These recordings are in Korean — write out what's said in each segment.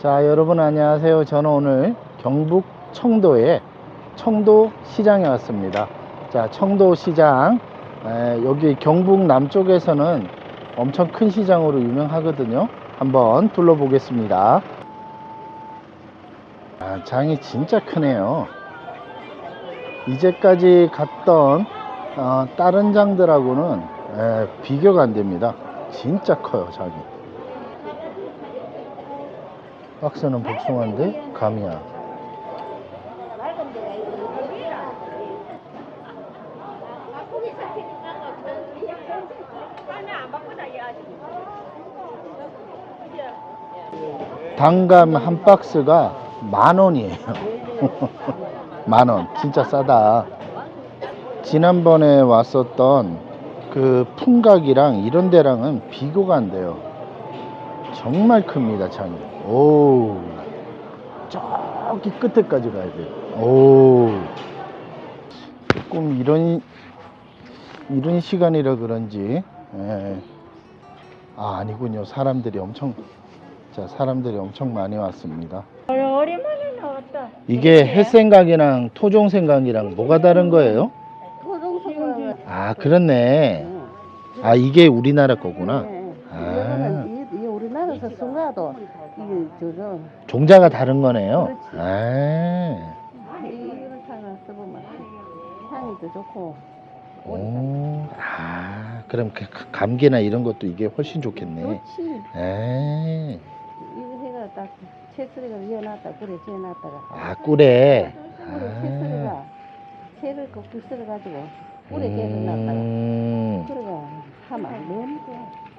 자, 여러분 안녕하세요. 저는 오늘 경북 청도에 청도 시장에 왔습니다. 자, 청도 시장. 에, 여기 경북 남쪽에서는 엄청 큰 시장으로 유명하거든요. 한번 둘러보겠습니다. 아, 장이 진짜 크네요. 이제까지 갔던 어, 다른 장들하고는 에, 비교가 안 됩니다. 진짜 커요, 장이. 박스는 복숭아인데 감이야. 단감 한 박스가 만 원이에요. 만 원. 진짜 싸다. 지난번에 왔었던 그 풍각이랑 이런 데랑은 비교가 안 돼요. 정말 큽니다, 장이. 오. 저기 끝에까지 가야 돼요. 오. 조금 이런, 이런 시간이라 그런지, 예. 아, 아니군요. 사람들이 엄청, 자, 사람들이 엄청 많이 왔습니다. 오랜만에 나왔다. 이게 햇생각이랑 토종생각이랑 뭐가 다른 거예요? 토종소가. 아, 그렇네. 아, 이게 우리나라 거구나. 순가도 이게 저저 종자가 다른 거네요. 그렇지. 아. 이런 향을 써보면 향이 더 좋고. 오. 아, 그럼 그그 감기나 이런 것도 이게 훨씬 좋겠네. 좋지. 아. 이거 해가 딱 채소리가 위에놨다 꿀에 지어놨다가 아, 꿀에. 꿀에 아. 채소리가 채를 꺾기 썰어가지고 꿀에 재어놨다가 음. 그래가 하면 너무 좋아.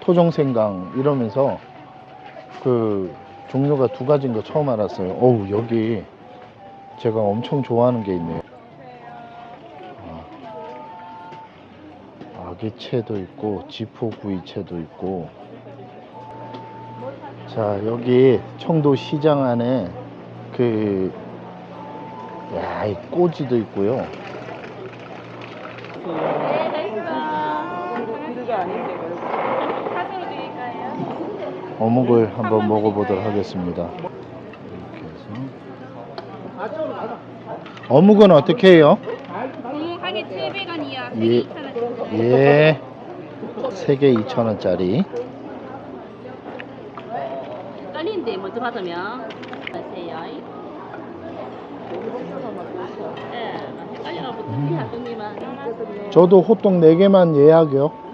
토종생강 이러면서 그 종류가 두 가지인 거 처음 알았어요. 어우, 여기 제가 엄청 좋아하는 게 있네요. 아, 아기채도 있고, 지포구이채도 있고. 자, 여기 청도 시장 안에 그, 야, 이 꼬지도 있고요. 어묵을 한번 먹어보도록 하겠습니다. 어묵은 어떻게 해요? 어묵하게 700원이요. 예. 2,000원. 예. 3개 2,000원짜리. 떨리는데 먼저 받으면 하세요. 예, 헷갈려가지고 특히 하동님은 저도 호떡 4개만 예약이요.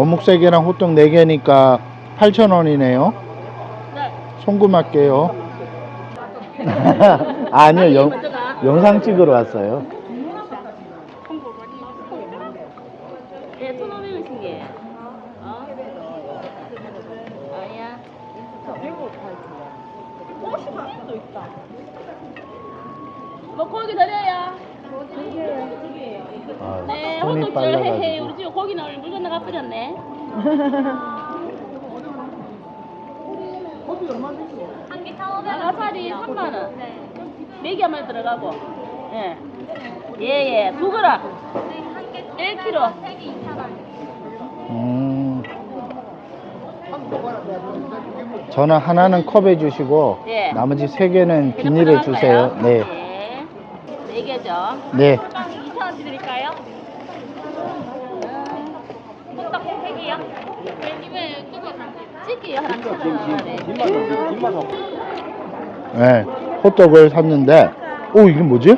어묵 3개랑 호떡 4개니까 8,000원이네요. 네. 송금 할게요. 아니요, 영. 영상 찍으러 왔어요. 예, 1,500원씩이에요. 어? 아야. 뭐 고기 드려요. 아, 네, 손이 호떡 절 해해. 빨라가지고. 우리 집에 고기 나올 물 건너가 버렸네. 한개 1,500원. 아가살이 3만 원. 네 개만 들어가고. 예. 예, 예. 두 그릇. 1kg. 음. 저는 하나는 컵에 주시고 예. 나머지 세 개는 비닐에 주세요. 네. 네. 네 개죠. 네. 호떡 2,000원 드릴까요? 호떡 3개요? 찌개요 하나 1,000원. 네. 호떡을 샀는데 오, 이게 뭐지?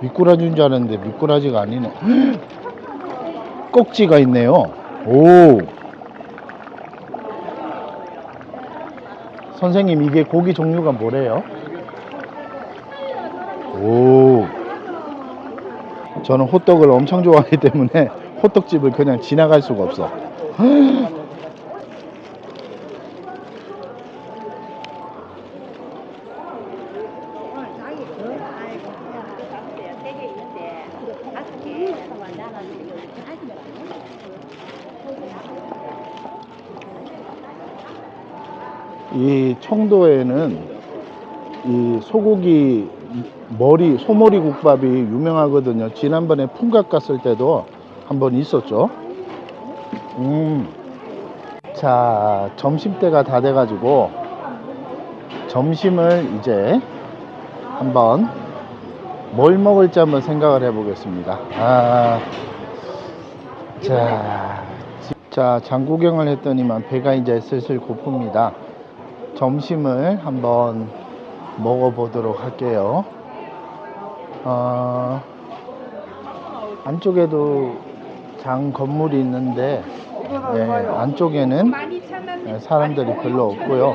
미꾸라지인 줄 알았는데 미꾸라지가 아니네. 꼭지가 있네요. 오. 선생님, 이게 고기 종류가 뭐래요? 오. 저는 호떡을 엄청 좋아하기 때문에 호떡집을 그냥 지나갈 수가 없어. 이 청도에는 이 소고기 머리 소머리 국밥이 유명하거든요. 지난번에 풍각 갔을 때도 한번 있었죠. 음. 자, 점심 때가 다 돼가지고 점심을 이제 한번 뭘 먹을지 한번 생각을 해보겠습니다. 아, 자, 지- 자, 장구경을 했더니만 배가 이제 슬슬 고픕니다. 점심을 한번 먹어보도록 할게요. 어, 안쪽에도 장 건물이 있는데 예, 안쪽에는 예, 사람들이 별로 없고요.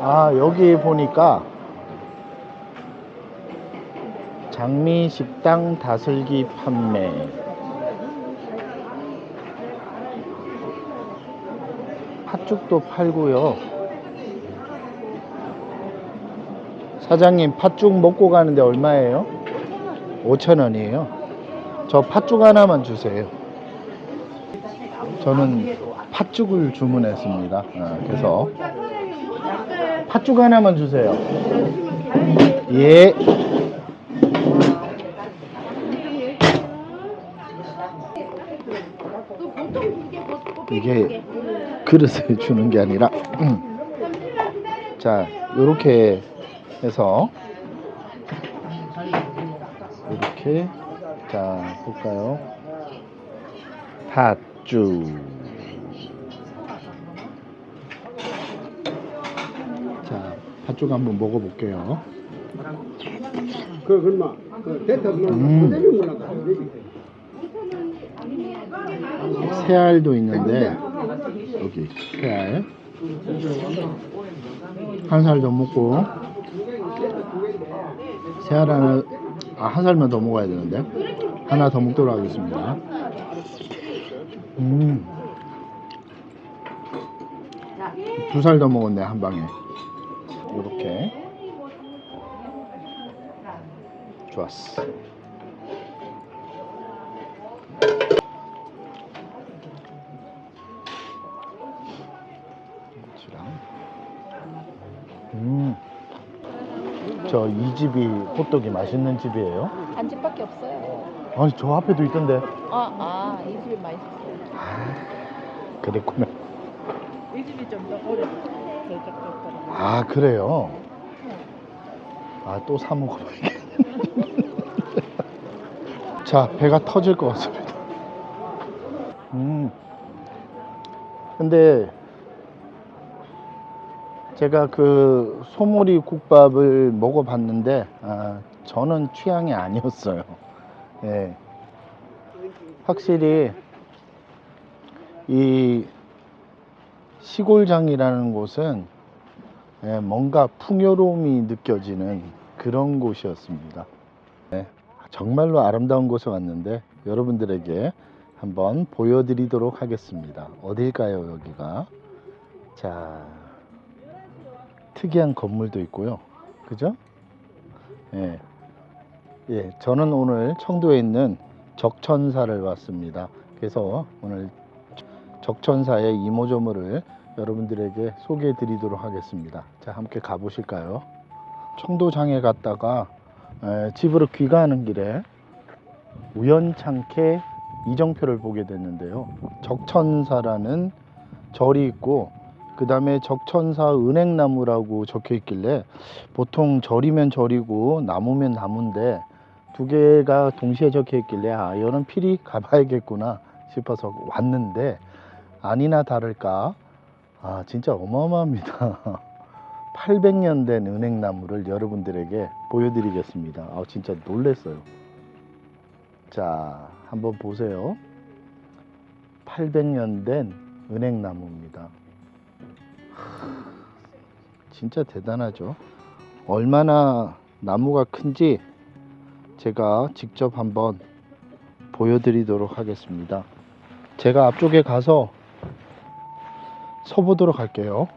아 여기 보니까 장미 식당 다슬기 판매 팥죽도 팔고요. 사장님 팥죽 먹고 가는데 얼마예요? 5천 원이에요. 저 팥죽 하나만 주세요. 저는 팥죽을 주문했습니다. 아, 그래서 팥죽 하나만 주세요. 예. 이게 그릇을 주는 게 아니라 음. 자 이렇게 해서 이렇게 자 볼까요 팥죽 자 팥죽 한번 먹어볼게요 그 얼마? 그 대탑 음. 새알도 있는데 여기. 새알 한살 더 먹고. 새알 하나 아, 한 살만 더 먹어야 되는데. 하나 더 먹도록 하겠습니다. 음 두 살 더 먹었네 한 방에. 이렇게. 좋았어 음. 저 이 집이 호떡이 맛있는 집이에요? 한 집밖에 없어요. 아니 저 앞에도 있던데 아, 아, 이 집이 맛있어요. 그랬구나 이 집이 좀 더 오래 대적됐더라고요. 아 그래요? 아 또 사 먹어봐야겠네 자 배가 터질 것 같습니다 음 근데 제가 그 소머리 국밥을 먹어봤는데 아, 저는 취향이 아니었어요 예. 확실히 이 시골장이라는 곳은 예, 뭔가 풍요로움이 느껴지는 그런 곳이었습니다. 네, 정말로 아름다운 곳에 왔는데 여러분들에게 한번 보여드리도록 하겠습니다. 어딜까요, 여기가? 자, 특이한 건물도 있고요. 그죠? 예. 예, 저는 오늘 청도에 있는 적천사를 왔습니다. 그래서 오늘 적천사의 이모저모를 여러분들에게 소개해 드리도록 하겠습니다. 자, 함께 가보실까요? 청도장에 갔다가 에, 집으로 귀가하는 길에 우연찮게 이정표를 보게 됐는데요. 적천사라는 절이 있고 그 다음에 적천사 은행나무라고 적혀 있길래 보통 절이면 절이고 나무면 나무인데 두 개가 동시에 적혀 있길래 아 이거는 필히 가봐야겠구나 싶어서 왔는데 아니나 다를까? 아 진짜 어마어마합니다. 800년 된 은행나무를 여러분들에게 보여드리겠습니다. 아 진짜 놀랬어요. 자 한번 보세요. 800년 된 은행나무입니다. 하, 진짜 대단하죠 얼마나 나무가 큰지 제가 직접 한번 보여드리도록 하겠습니다 제가 앞쪽에 가서 서보도록 할게요.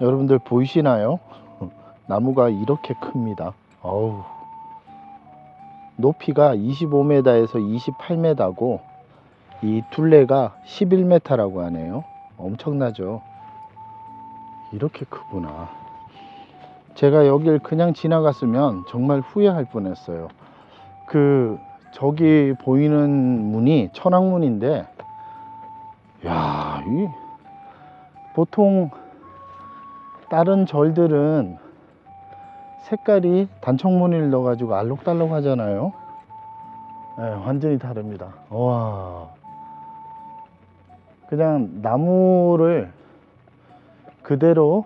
여러분들 보이시나요? 나무가 이렇게 큽니다. 어우. 높이가 25m에서 28m고 이 둘레가 11m라고 하네요. 엄청나죠. 이렇게 크구나. 제가 여길 그냥 지나갔으면 정말 후회할 뻔했어요. 그 저기 보이는 문이 천왕문인데, 야, 이 보통 다른 절들은 색깔이 단청무늬를 넣어가지고 알록달록 하잖아요. 네, 완전히 다릅니다. 와. 그냥 나무를 그대로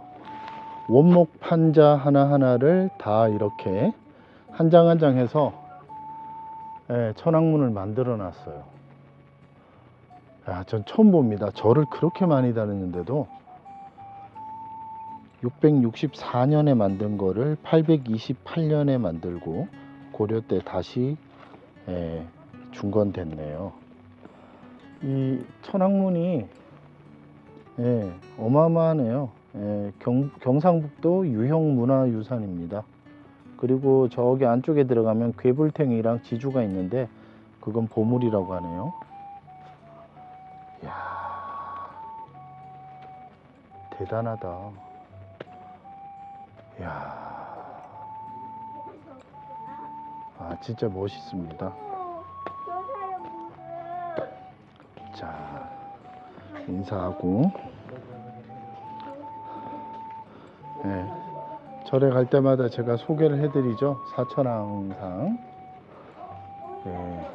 원목 판자 하나하나를 다 이렇게 한 장 한 장 해서 예, 천왕문을 만들어 놨어요. 야, 전 처음 봅니다. 절을 그렇게 많이 다녔는데도 664년에 만든 거를 828년에 만들고 고려 때 다시 예, 중건됐네요. 이 천왕문이 예, 어마어마하네요. 예, 경, 경상북도 유형문화유산입니다. 그리고 저기 안쪽에 들어가면 괴불탱이랑 지주가 있는데 그건 보물이라고 하네요. 이야, 대단하다. 이야, 아 진짜 멋있습니다. 자, 인사하고. 네, 절에 갈 때마다 제가 소개를 해드리죠. 사천왕상. 네.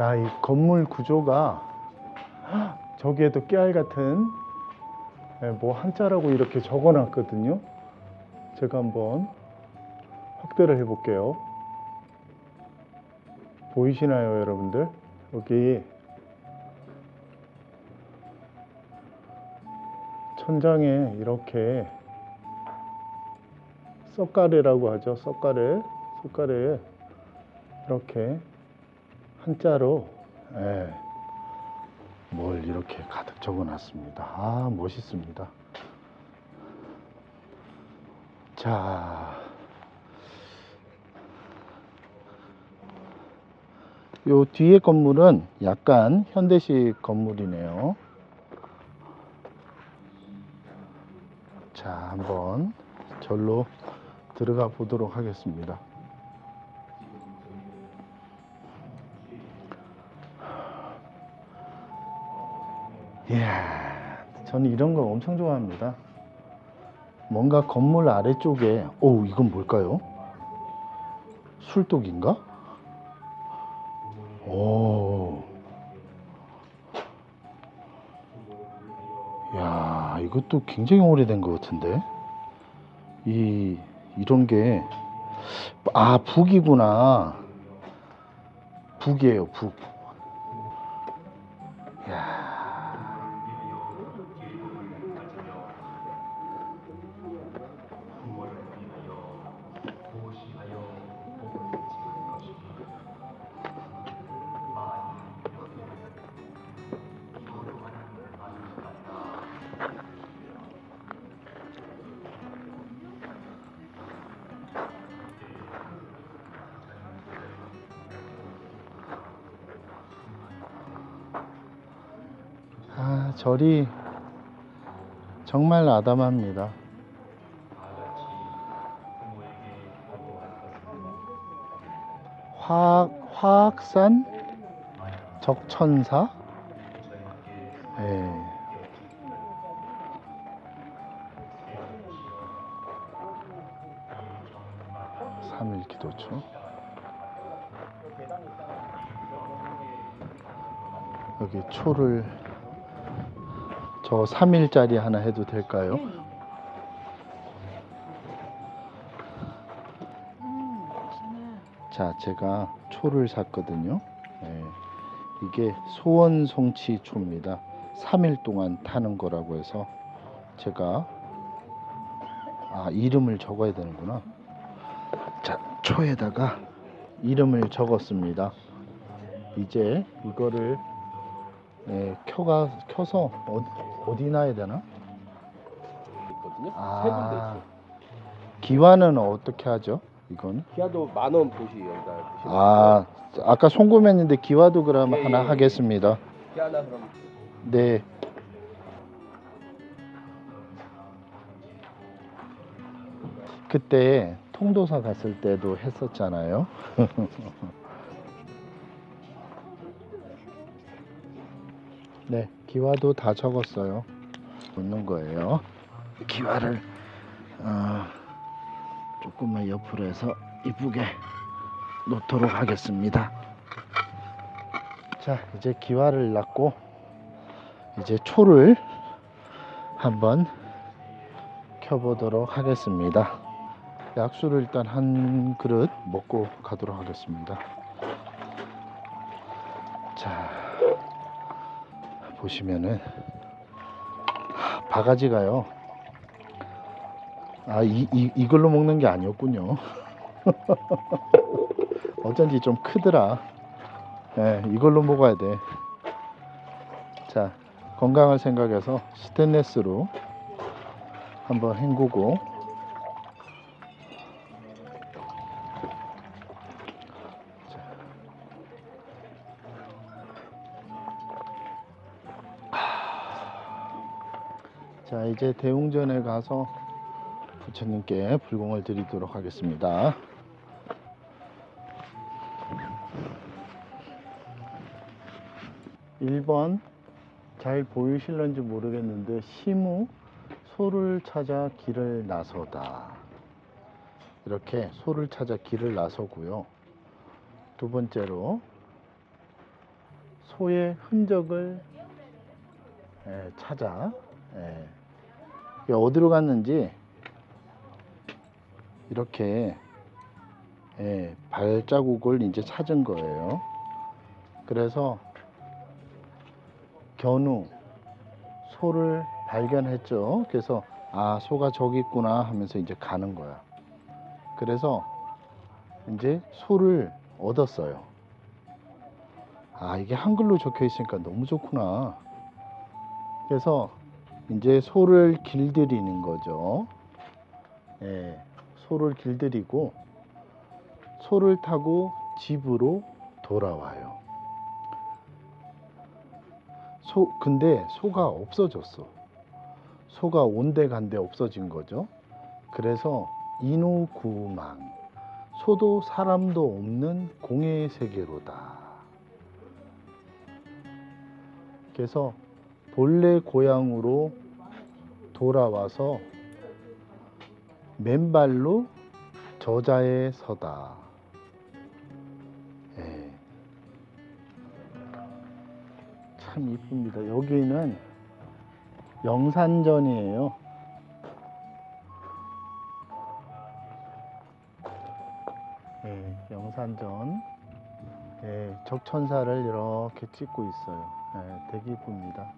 야, 이 건물 구조가 저기에도 깨알 같은 네, 뭐 한자라고 이렇게 적어놨거든요. 제가 한번 확대를 해볼게요. 보이시나요, 여러분들? 여기 천장에 이렇게 썩가래라고 하죠. 썩가래, 썩가래에 이렇게 한자로 예, 뭘 이렇게 가득 적어놨습니다. 아 멋있습니다. 자, 요 뒤에 건물은 약간 현대식 건물이네요. 자, 한번 절로 들어가 보도록 하겠습니다. 이야, 저는 이런 거 엄청 좋아합니다. 뭔가 건물 아래쪽에, 오, 이건 뭘까요? 술독인가? 야, 이것도 굉장히 오래된 것 같은데. 이, 이런 게, 아, 북이구나. 북이에요, 북. 절이 정말 아담합니다. 화학, 화학산 적천사? 예. 삼일 기도초. 여기 초를 저 3일짜리 하나 해도 될까요? 자, 제가 초를 샀거든요. 네, 이게 소원송치 초입니다. 3일 동안 타는 거라고 해서 제가 아, 이름을 적어야 되는구나. 자, 초에다가 이름을 적었습니다. 이제 이거를 네, 켜가 켜서 어디, 어디 놔야 되나? 있거든요. 아. 세 군데 있어요. 기와는 어떻게 하죠? 이건? 기아도 만원 보시 여기다 보시면 아, 아까 송금했는데 기와도 그럼 예, 하나 예, 예. 하겠습니다. 기하나 그럼. 네. 그때 통도사 갔을 때도 했었잖아요. 네, 기와도 다 적었어요. 놓는 거예요. 기와를 어, 조금만 옆으로 해서 이쁘게 놓도록 하겠습니다. 자, 이제 기와를 놨고 이제 초를 한번 켜보도록 하겠습니다. 약수를 일단 한 그릇 먹고 가도록 하겠습니다. 보시면은 하, 바가지가요. 아, 이, 이, 이걸로 먹는 게 아니었군요. 어쩐지 좀 크더라. 예, 이걸로 먹어야 돼. 자, 건강을 생각해서 스테인레스로 한번 헹구고 자, 이제 대웅전에 가서 부처님께 불공을 드리도록 하겠습니다. 일번잘 보이실런지 모르겠는데 시무 소를 찾아 길을 나서다 이렇게 소를 찾아 길을 나서고요 두 번째로 소의 흔적을 예, 찾아 예. 어디로 갔는지 이렇게 예, 발자국을 이제 찾은 거예요 그래서 견우 소를 발견했죠. 그래서 아 소가 저기 있구나 하면서 이제 가는 거야. 그래서 이제 소를 얻었어요. 아 이게 한글로 적혀 있으니까 너무 좋구나. 그래서 이제 소를 길들이는 거죠. 예, 소를 길들이고 소를 타고 집으로 돌아와요. 소 근데 소가 없어졌어. 소가 온데간데 없어진 거죠. 그래서 인호구망 소도 사람도 없는 공의 세계로다. 그래서 본래 고향으로 돌아와서 맨발로 저자에 서다. 예. 참 이쁩니다. 여기는 영산전이에요. 예, 영산전. 예, 적천사를 이렇게 찍고 있어요. 예, 되게 이쁩니다.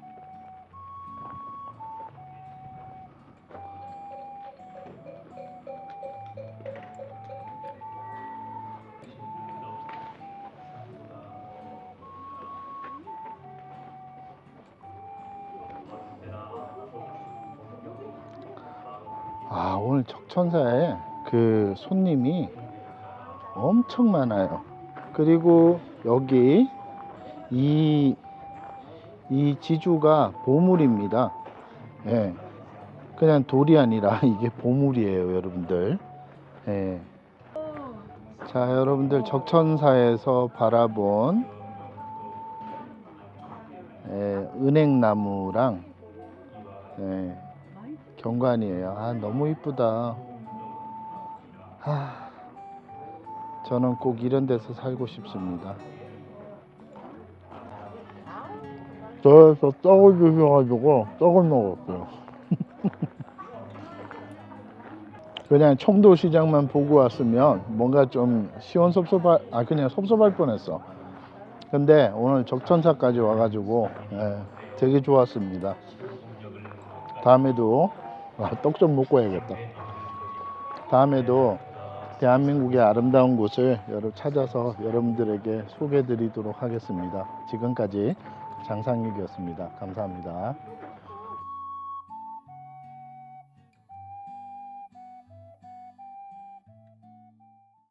천사에 그 손님이 엄청 많아요. 그리고 여기 이, 이 지주가 보물입니다. 예. 그냥 돌이 아니라 이게 보물이에요, 여러분들. 예. 자, 여러분들 적천사에서 바라본 예, 은행나무랑 예, 경관이에요. 아, 너무 이쁘다. 아, 저는 꼭 이런 데서 살고 싶습니다. 저에서 떡을 주셔가지고 떡을 먹었어요. 그냥 청도 시장만 보고 왔으면 뭔가 좀 시원섭섭할, 아, 그냥 섭섭할 뻔했어. 근데 오늘 적천사까지 와가지고, 예, 되게 좋았습니다. 다음에도 아, 떡좀 먹고 와야겠다. 다음에도 대한민국의 아름다운 곳을 여러 찾아서 여러분들에게 소개해 드리도록 하겠습니다. 지금까지 장상익이었습니다. 감사합니다.